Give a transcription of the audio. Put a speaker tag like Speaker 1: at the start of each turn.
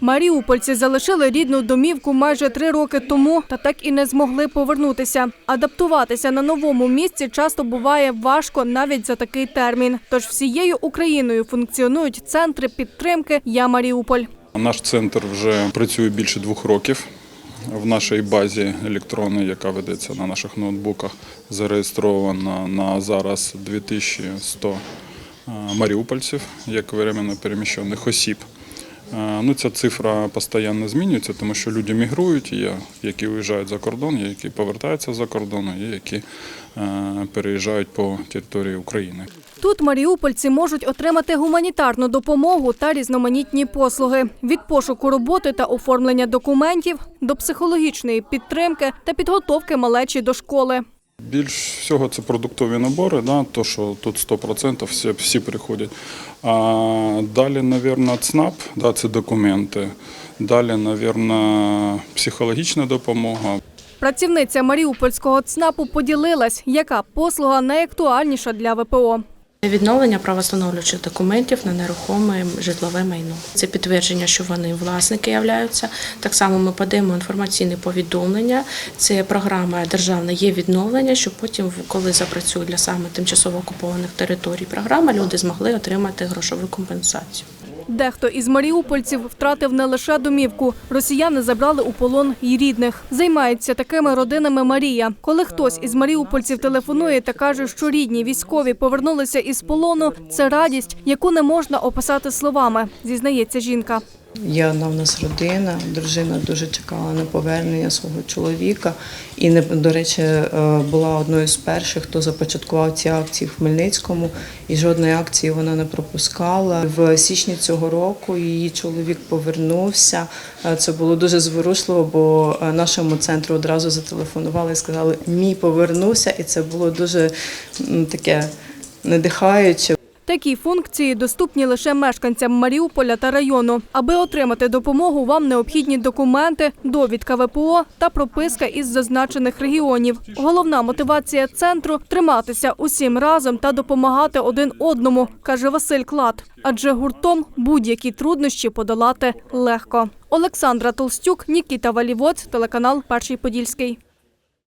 Speaker 1: Маріупольці залишили рідну домівку майже три роки тому та так і не змогли повернутися. Адаптуватися на новому місці часто буває важко навіть за такий термін. Тож всією Україною функціонують центри підтримки Я Маріуполь.
Speaker 2: Наш центр вже працює більше двох років. В нашій базі електронній, яка ведеться на наших ноутбуках, зареєстровано на зараз 2100 е, маріупольців, як временно переміщених осіб. Е, Ну, ця цифра постійно змінюється, тому що люди мігрують, є які виїжджають за кордон, є які повертаються за кордон, є які е, переїжджають по території України.
Speaker 1: Тут маріупольці можуть отримати гуманітарну допомогу та різноманітні послуги від пошуку роботи та оформлення документів до психологічної підтримки та підготовки малечі до школи.
Speaker 2: Більш всього це продуктові набори, да, то що тут 100% всі, всі приходять. А далі, мабуть, ЦНАП, да, це документи. Далі, мабуть, психологічна допомога.
Speaker 1: Працівниця Маріупольського ЦНАПу поділилась, яка послуга найактуальніша для ВПО.
Speaker 3: Відновлення правостановлюючих документів на нерухоме житлове майно. Це підтвердження, що вони власники являються. Так само ми подаємо інформаційне повідомлення. Це програма державна є відновлення, щоб потім, коли запрацює для саме тимчасово окупованих територій програма, люди змогли отримати грошову компенсацію.
Speaker 1: Дехто із маріупольців втратив не лише домівку. Росіяни забрали у полон й рідних. Займається такими родинами Марія. Коли хтось із маріупольців телефонує та каже, що рідні військові повернулися із полону, це радість, яку не можна описати словами, зізнається жінка.
Speaker 4: Є одна в нас родина. Дружина дуже чекала на повернення свого чоловіка. І до речі, е, була одною з перших, хто започаткував ці акції в Хмельницькому, і жодної акції вона не пропускала. В січні цього року її чоловік повернувся. Е, Це було дуже зворушливо, бо е, нашому центру одразу зателефонували і сказали, мій повернувся, і це було дуже таке надихаюче.
Speaker 1: Такі функції доступні лише мешканцям Маріуполя та району. Аби отримати допомогу, вам необхідні документи, довідка ВПО та прописка із зазначених регіонів. Головна мотивація центру триматися усім разом та допомагати один одному, каже Василь Клад. Адже гуртом будь-які труднощі подолати легко. Олександра Толстюк, Нікіта Валівоць, телеканал Перший Подільський.